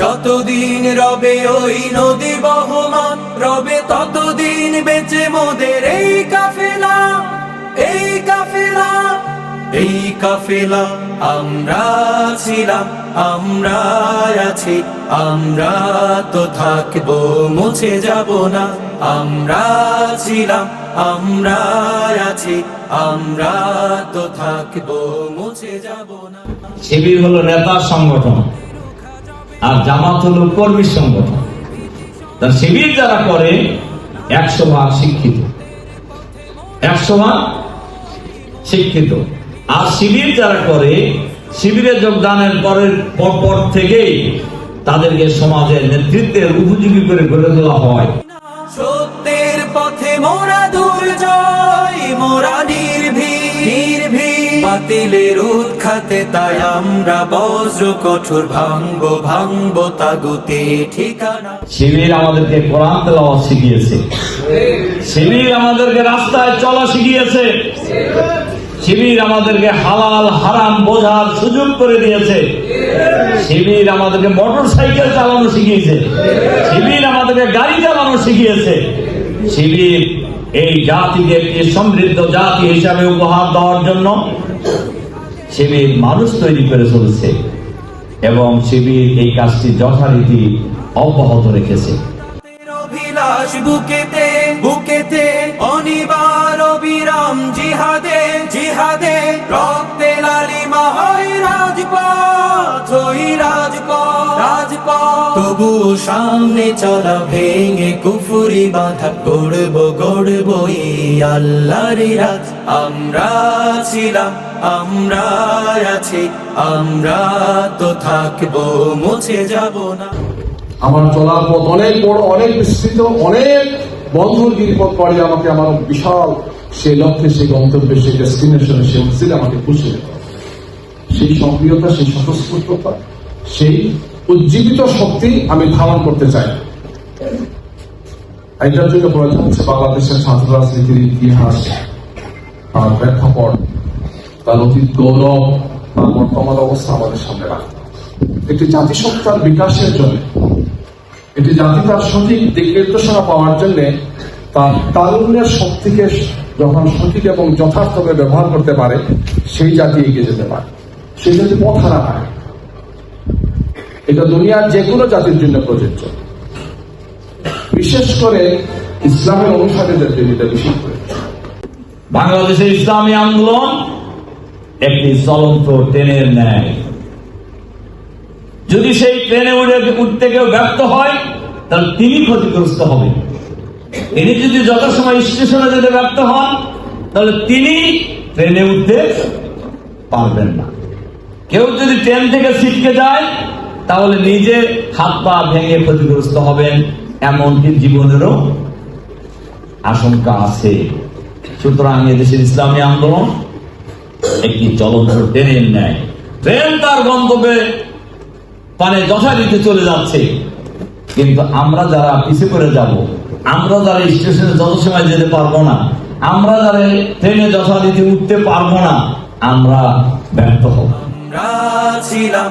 যতদিন রবে ওই নদী বহমান, রবে ততদিন বেঁচে মোদের এই কাফেলা এই কাফেলা এই কাফেলা। আমরা ছিলাম আমরা আছি, আমরা তো থাকব, মুছে যাব না। আমরা ছিলাম আমরা আছি, আমরা তো থাকব, মুছে যাব না। শিবির হলো নেতার সংগঠন। জামাত হলো কর্মীর সংগঠন। তা শিবির যারা করে, একশো ভাগ শিক্ষিত। একশো ভাগ শিক্ষিত। আর শিবির যারা করে, শিবিরে যোগদানের পরের পর থেকেই তাদেরকে সমাজের নেতৃত্বের উপযোগী করে গড়ে তোলা হয়। সত্যের পথে মোরা দুর্জয়, মোরা নির্ভীক নির্ভীক। বাতিলের উৎখাতে তাই আমরা বজ্র কঠোর ভাঙবো ভাঙবো তাগুতে ঠিকানা। শিবির আমাদেরকে কোরআন তেলাওয়াত শিখিয়েছে। শিবির আমাদেরকে রাস্তায় চলা শিখিয়েছে। শিবির আমাদেরকে হালাল, হারাম বোঝার সুযোগ করে দিয়েছে। শিবির আমাদেরকে মোটর সাইকেল চালানো শিখিয়েছে। শিবির আমাদেরকে গাড়ি চালানো শিখিয়েছে। শিবির এই জাতিকে একটি সমৃদ্ধ জাতি হিসাবে উপহার দেওয়ার জন্য শিবির মানুষ তৈরি করে চলেছে এবং শিবির এই কাজটি যথারীতি অব্যাহত রেখেছে। বুকেতে বুকেতে অনিবার জিহাদে জিহাদে রক্তে লালিমা হয় রাজপথ তবু সামনে চলা ভেঙে কুফুরি বাঁধা রাত। আমরা ছিলাম, আমরা আছি, আমরা তো থাকব, মুছে যাব না। আমার চলার পথ অনেক বড়, অনেক বিস্তৃত, অনেক বন্ধুর গিরিপথ পরে আমাকে আমার বিশাল সেই লক্ষ্যে সেই গন্তব্যে সেই ডেস্টিনেশনে সেই মসজিদে আমাকে যেতে সেই সক্রিয়তা, সেই স্বতঃস্ফূর্ততা, সেই উজ্জীবিত শক্তি আমি ধারণ করতে চাই। এটার জন্য প্রয়োজন হচ্ছে বাংলাদেশের ছাত্র রাজনীতির ইতিহাস, তার প্রেক্ষাপট, তার অতীত গৌরব, তার বর্তমান অবস্থা আমাদের সামনে রাখতে একটি জাতিসত্তার বিকাশের জন্য, একটি জাতি তার সঠিক দিক নির্দেশনা পাওয়ার জন্য তার তারুণ্যের শক্তিকে যখন সঠিক এবং যথার্থভাবে ব্যবহার করতে পারে, সেই জাতি এগিয়ে যেতে পারে। সেই জাতি পথ হারা হয় এটা দুনিয়ার যে কোনো জাতির জন্য প্রযোজ্য। বিশেষ করে ইসলামের অনুসারীদের জন্য এটা বিশেষ করে। বাংলাদেশের ইসলামী আন্দোলন একটি চলন্ত ট্রেনের ন্যায়। যদি সেই ট্রেনে উঠে উঠতে কেউ ব্যর্থ হয়, তাহলে তিনি ক্ষতিগ্রস্ত হবেন। তিনি যদি যথাসময় স্টেশনে যেতে ব্যর্থ হন, তাহলে তিনি ট্রেনে উঠতে পারবেন না। কেউ যদি ট্রেন থেকে ছিটকে যায় তাহলে নিজে হাত পা ভেঙে ক্ষতিগ্রস্ত হবেন, এমনকি জীবনেরও আশঙ্কা আছে। সুতরাং এদেশের ইসলামী আন্দোলন একটি চলন্ত ট্রেনের ন্যায় ট্রেন তার গন্তব্যে মানে যথারীতি চলে যাচ্ছে। কিন্তু আমরা যারা পিছিয়ে পড়ে যাব, আমরা যারা স্টেশনে যত সময় যেতে পারব না, আমরা যারা ট্রেনে যথারীতি উঠতে পারব না, আমরা ব্যর্থ হব। ছিলাম